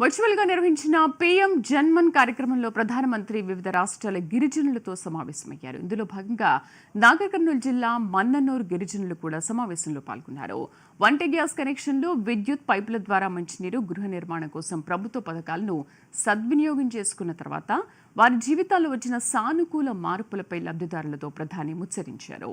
వర్చువల్గా నిర్వహించిన పీఎం జన్మన్ కార్యక్రమంలో ప్రధానమంత్రి వివిధ రాష్ట్రాల గిరిజనులతో సమావేశమయ్యారు. ఇందులో భాగంగా నాగర్ కర్నూలు జిల్లా మన్ననూరు గిరిజనులు కూడా సమావేశంలో పాల్గొన్నారు. వంట గ్యాస్ కనెక్షన్లు విద్యుత్ పైపుల ద్వారా మంచినీరు గృహ నిర్మాణం కోసం ప్రభుత్వ పథకాలను సద్వినియోగం చేసుకున్న తర్వాత వారి జీవితాల్లో వచ్చిన సానుకూల మార్పులపై లబ్ధిదారులతో ప్రధాని ముచ్చరించారు.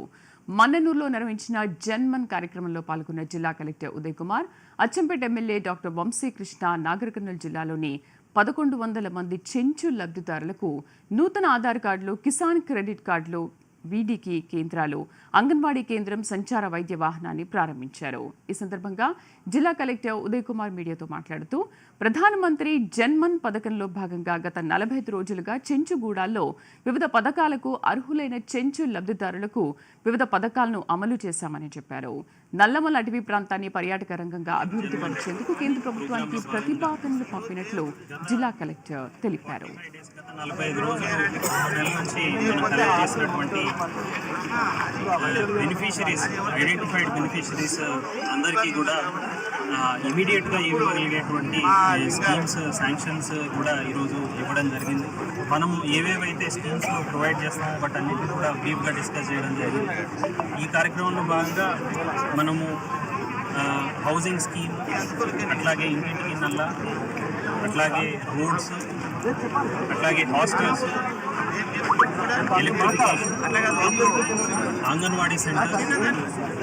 మన్ననూరులో నిర్వహించిన జన్మన్ కార్యక్రమంలో పాల్గొన్న జిల్లా collector Uday Kumar Achampet MLA doctor Vamshi Krishna Nagar Kurnool జిల్లాలోని పదకొండు వందల మంది చెంచు లబ్ధిదారులకు నూతన ఆధార్ కార్డులు కిసాన్ క్రెడిట్ కార్డులు వీడికి కేంద్రాలు అంగన్వాడీ కేంద్రం సంచార వైద్య వాహనాన్ని ప్రారంభించారు. ఈ సందర్భంగా జిల్లా కలెక్టర్ ఉదయ్ కుమార్ మీడియాతో మాట్లాడుతూ ప్రధానమంత్రి జన్మన్ పథకంలో భాగంగా గత నలభై ఐదు రోజులుగా చెంచుగూడాల్లో వివిధ పథకాలకు అర్హులైన చెంచు లబ్ధిదారులకు వివిధ పథకాలను అమలు చేశామని చెప్పారు. నల్లమల అటవీ ప్రాంతాన్ని పర్యాటక రంగంగా అభివృద్ధి పరిచేందుకు కేంద్ర ప్రభుత్వానికి ప్రతిపాదనలు పంపినట్లు జిల్లా కలెక్టర్ తెలిపారు. బెనిఫిషరీస్ ఐడెంటిఫైడ్ బెనిఫిషరీస్ అందరికీ కూడా ఇమీడియట్గా ఇవ్వగలిగేటువంటి స్కీమ్స్ శాంక్షన్స్ కూడా ఈరోజు ఇవ్వడం జరిగింది. మనము ఏవేవైతే స్కీమ్స్ ప్రొవైడ్ చేస్తామో బట్ అన్నింటినీ కూడా బ్రీఫ్గా డిస్కస్ చేయడం జరిగింది. ఈ కార్యక్రమంలో భాగంగా మనము హౌసింగ్ స్కీమ్ అట్లాగే ఇంటింటికి నల్ల అట్లాగే రోడ్స్ అట్లాగే హాస్టల్స్ అంగన్వాడీ సెంటర్.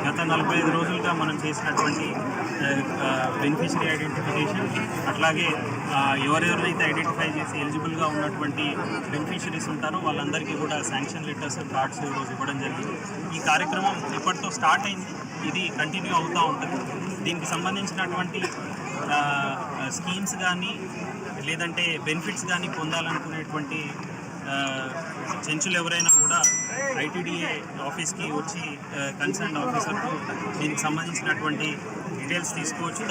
గత నలభై ఐదు రోజులుగా మనం చేసినటువంటి బెనిఫిషరీ ఐడెంటిఫికేషన్ అట్లాగే ఎవరెవరైతే ఐడెంటిఫై చేసి ఎలిజిబుల్గా ఉన్నటువంటి బెనిఫిషరీస్ ఉంటారో వాళ్ళందరికీ కూడా శాంక్షన్ లెటర్స్ కార్డ్స్ ఈరోజు ఇవ్వడం జరిగింది. ఈ కార్యక్రమం ఇప్పటితో స్టార్ట్ అయింది. ఇది కంటిన్యూ అవుతూ ఉంటుంది. దీనికి సంబంధించినటువంటి స్కీమ్స్ కానీ లేదంటే బెనిఫిట్స్ కానీ పొందాలనుకునేటువంటి చెంచులు ఎవరైనా కూడా ఐటీడీఏ ఆఫీస్కి వచ్చి కన్సర్న్ ఆఫీసర్తో దీనికి సంబంధించినటువంటి డీటెయిల్స్ తీసుకోవచ్చు.